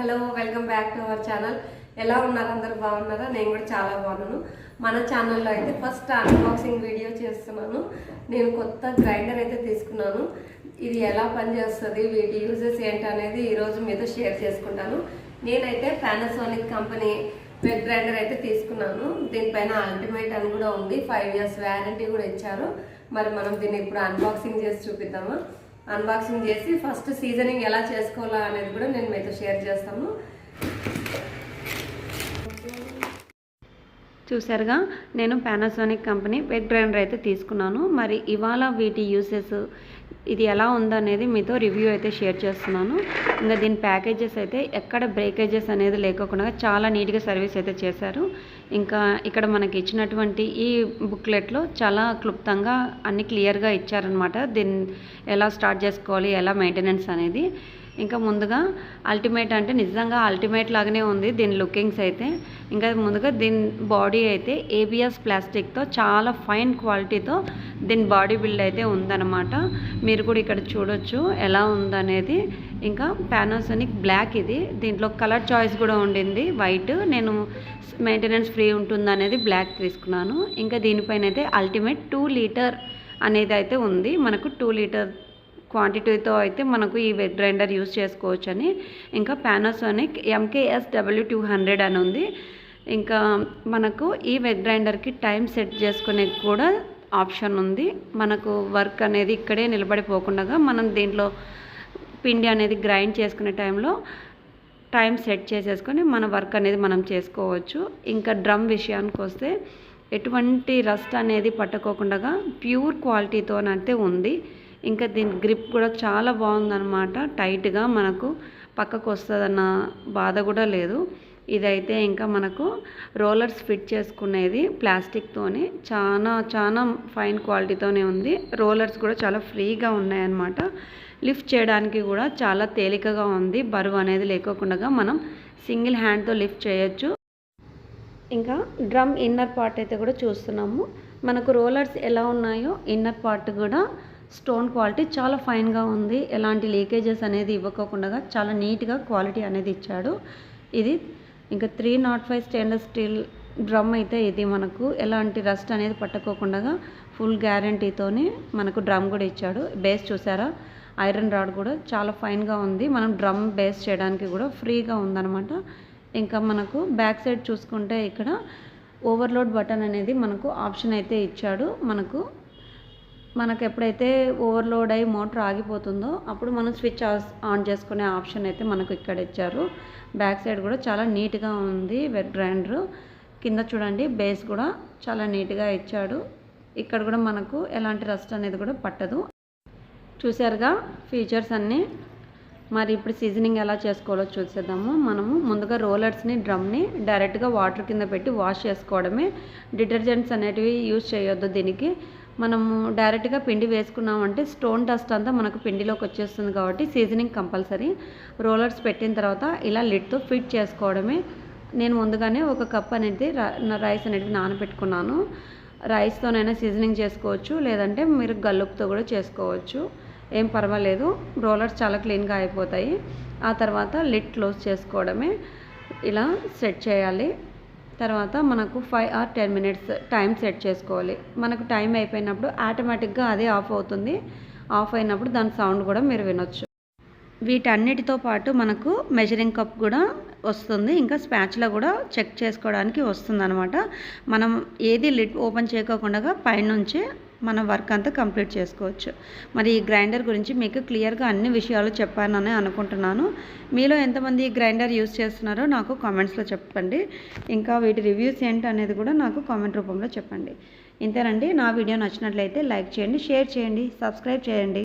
Hello welcome back to our channel. ఎలా ఉన్నారు? అందరు బాగున్నారా? నేను కూడా చాలా బాగున్నాను. మన ఛానల్లో అయితే ఫస్ట్ అన్బాక్సింగ్ వీడియో చేస్తున్నాను. నేను కొత్త గ్రైండర్ అయితే తీసుకున్నాను. ఇది ఎలా పనిచేస్తుంది? వీటి యూజెస్ ఏంటి అనేది ఈరోజు మీతో షేర్ చేసుకుంటాను. నేనైతే పానాసోనిక్ కంపెనీ వెబ్ గ్రైండర్ అయితే తీసుకున్నాను. దీనిపైన అల్టిమేట్ అని కూడా ఉంది. ఫైవ్ ఇయర్స్ వ్యారంటీ కూడా ఇచ్చారు. మరి మనం దీన్ని ఇప్పుడు అన్బాక్సింగ్ చేసి చూపిద్దామా? అన్బాక్సింగ్ చేసి ఫస్ట్ సీజనింగ్ ఎలా చేసుకోవాలా అనేది కూడా నేను మీతో షేర్ చేస్తాను. చూసారుగా నేను పానాసోనిక్ కంపెనీ వెగ్ గ్రైండర్ అయితే తీసుకున్నాను. మరి ఇవాళ వీటి యూసెస్ ఇది ఎలా ఉందనేది మీతో రివ్యూ అయితే షేర్ చేస్తున్నాను. ఇంకా దీని ప్యాకేజెస్ అయితే ఎక్కడ బ్రేకేజెస్ అనేది లేకోకుండా చాలా నీట్గా సర్వీస్ అయితే చేశారు. ఇంకా ఇక్కడ మనకి ఇచ్చినటువంటి ఈ బుక్లెట్లో చాలా క్లుప్తంగా అన్ని క్లియర్గా ఇచ్చారనమాట దీన్ని ఎలా స్టార్ట్ చేసుకోవాలి ఎలా మెయింటెనెన్స్ అనేది. ఇంకా ముందుగా అల్టిమేట్ అంటే నిజంగా అల్టిమేట్ లాగానే ఉంది దీని లుకింగ్స్ అయితే. ఇంకా ముందుగా దీని బాడీ అయితే ఏబిఎస్ ప్లాస్టిక్తో చాలా ఫైన్ క్వాలిటీతో దీని బాడీ బిల్డ్ అయితే ఉందన్నమాట. మీరు కూడా ఇక్కడ చూడొచ్చు. ఎలా ఉందనేది. ఇంకా పానాసోనిక్ బ్లాక్ ఇది. దీంట్లో కలర్ చాయిస్ కూడా ఉండింది. వైట్ నేను మెయింటెనెన్స్ ఫ్రీ ఉంటుంది అనేది బ్లాక్ తీసుకున్నాను. ఇంకా దీనిపైన అయితే అల్టిమేట్ టూ లీటర్ అనేది అయితే ఉంది. మనకు టూ లీటర్ క్వాంటిటీతో అయితే మనకు ఈ వెట్ గ్రైండర్ యూస్ చేసుకోవచ్చు అని ఇంకా Panasonic MKS W two hundred అని ఉంది. ఇంకా మనకు ఈ వెట్ గ్రైండర్కి టైం సెట్ చేసుకునే కూడా ఆప్షన్ ఉంది. మనకు వర్క్ అనేది ఇక్కడే నిలబడిపోకుండా మనం దీంట్లో పిండి అనేది గ్రైండ్ చేసుకునే టైంలో టైం సెట్ చేసేసుకొని మన వర్క్ అనేది మనం చేసుకోవచ్చు. ఇంకా డ్రమ్ విషయానికి వస్తే ఎటువంటి రస్ట్ అనేది పట్టుకోకుండా ప్యూర్ క్వాలిటీతోనైతే ఉంది. ఇంకా దీని గ్రిప్ కూడా చాలా బాగుందన్నమాట. టైట్గా మనకు పక్కకు వస్తుందన్న బాధ కూడా లేదు. ఇదైతే ఇంకా మనకు రోలర్స్ ఫిట్ చేసుకునేది ప్లాస్టిక్తోని చాలా చాలా ఫైన్ క్వాలిటీతోనే ఉంది. రోలర్స్ కూడా చాలా ఫ్రీగా ఉన్నాయన్నమాట. లిఫ్ట్ చేయడానికి కూడా చాలా తేలికగా ఉంది. బరువు అనేది లేకోకుండా మనం సింగిల్ హ్యాండ్తో లిఫ్ట్ చేయొచ్చు. ఇంకా డ్రమ్ ఇన్నర్ పార్ట్ అయితే కూడా చూస్తున్నాము. మనకు రోలర్స్ ఎలా ఉన్నాయో ఇన్నర్ పార్ట్ కూడా స్టోన్ క్వాలిటీ చాలా ఫైన్గా ఉంది. ఎలాంటి లీకేజెస్ అనేది ఇవ్వకోకుండా చాలా నీట్గా క్వాలిటీ అనేది ఇచ్చాడు. ఇది ఇంకా three nought five stainless steel drum అయితే ఇది మనకు ఎలాంటి రస్ట్ అనేది పట్టుకోకుండా ఫుల్ గ్యారంటీతోని మనకు డ్రమ్ కూడా ఇచ్చాడు. బేస్ చూసారా? ఐరన్ రాడ్ కూడా చాలా ఫైన్గా ఉంది. మనం డ్రమ్ బేస్ చేయడానికి కూడా ఫ్రీగా ఉందన్నమాట. ఇంకా మనకు బ్యాక్ సైడ్ చూసుకుంటే ఇక్కడ ఓవర్లోడ్ బటన్ అనేది మనకు ఆప్షన్ అయితే ఇచ్చాడు. మనకు మనకు ఎప్పుడైతే ఓవర్లోడ్ అయ్యి మోటార్ ఆగిపోతుందో అప్పుడు మనం స్విచ్ ఆన్ చేసుకునే ఆప్షన్ అయితే మనకు ఇక్కడ ఇచ్చారు. బ్యాక్ సైడ్ కూడా చాలా నీట్గా ఉంది గ్రైండర్. కింద చూడండి బేస్ కూడా చాలా నీట్గా ఇచ్చాడు. ఇక్కడ కూడా మనకు ఎలాంటి రస్ట్ అనేది కూడా పట్టదు. చూసారుగా ఫీచర్స్ అన్నీ. మరి ఇప్పుడు సీజనింగ్ ఎలా చేసుకోవాలో చూసేద్దాము. మనము ముందుగా రోలర్స్ని డ్రమ్ని డైరెక్ట్గా వాటర్ కింద పెట్టి వాష్ చేసుకోవడమే. డిటర్జెంట్స్ అనేటివి యూజ్ చేయొద్దు దీనికి. మనము డైరెక్ట్గా పిండి వేసుకున్నామంటే స్టోన్ డస్ట్ అంతా మనకు పిండిలోకి వచ్చేస్తుంది కాబట్టి సీజనింగ్ కంపల్సరీ. రోలర్స్ పెట్టిన తర్వాత ఇలా లిడ్తో ఫిట్ చేసుకోవడమే. నేను ముందుగానే ఒక కప్ అనేది రైస్ అనేది నానబెట్టుకున్నాను. రైస్తోనైనా సీజనింగ్ చేసుకోవచ్చు లేదంటే మీరు గల్లుపుతో కూడా చేసుకోవచ్చు. ఏం పర్వాలేదు రోలర్స్ చాలా క్లీన్గా అయిపోతాయి. ఆ తర్వాత లిడ్ క్లోజ్ చేసుకోవడమే. ఇలా సెట్ చేయాలి. తర్వాత మనకు five or ten minutes time set చేసుకోవాలి. మనకు టైం అయిపోయినప్పుడు ఆటోమేటిక్గా అదే ఆఫ్ అవుతుంది. ఆఫ్ అయినప్పుడు దాని సౌండ్ కూడా మీరు వినొచ్చు. వీటన్నిటితో పాటు మనకు మెజరింగ్ కప్ కూడా వస్తుంది. ఇంకా స్పాచ్లో కూడా చెక్ చేసుకోవడానికి వస్తుంది అనమాట మనం ఏది లిడ్ ఓపెన్ చేయకోకుండా పైనుంచి మనం వర్క్ అంతా కంప్లీట్ చేసుకోవచ్చు. మరి ఈ గ్రైండర్ గురించి మీకు క్లియర్గా అన్ని విషయాలు చెప్పానని అనుకుంటున్నాను. మీలో ఎంతమంది ఈ గ్రైండర్ యూస్ చేస్తున్నారో నాకు కామెంట్స్లో చెప్పండి. ఇంకా వీటి రివ్యూస్ ఏంటి అనేది కూడా నాకు కామెంట్ రూపంలో చెప్పండి. ఇంతేనండి. నా వీడియో నచ్చినట్లయితే లైక్ చేయండి షేర్ చేయండి సబ్స్క్రైబ్ చేయండి.